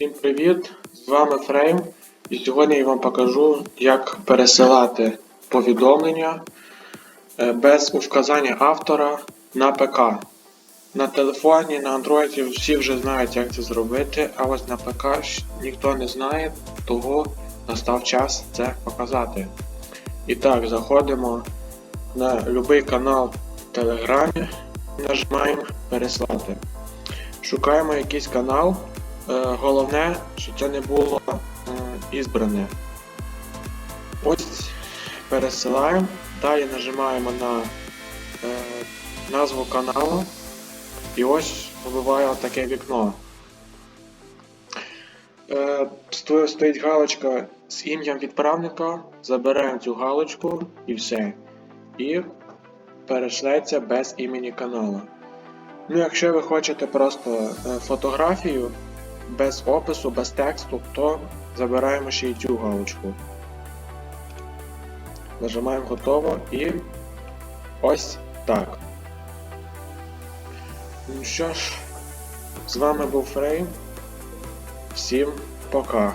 Всім привіт! З вами Фрейм. І сьогодні я вам покажу, як пересилати повідомлення е, без вказання автора на ПК. На телефоні, на Android всі вже знають, як це зробити, а ось на ПК ніхто не знає, того настав час це показати. І так, заходимо на будь-який канал в Телеграмі, нажимаємо переслати. Шукаємо якийсь канал. Е, Головне, щоб це не було е, ізбране. Ось пересилаємо. Далі нажимаємо на е, назву каналу. І ось вибиває таке вікно. Стоїть галочка з ім'ям відправника. Забираємо цю галочку і все. І перешлеться без імені каналу. Ну, якщо ви хочете просто фотографію без опису, без тексту, то забираємо ще й цю галочку. Нажимаємо готово і ось так. Ну що ж, з вами був Фрейм. Всім пока.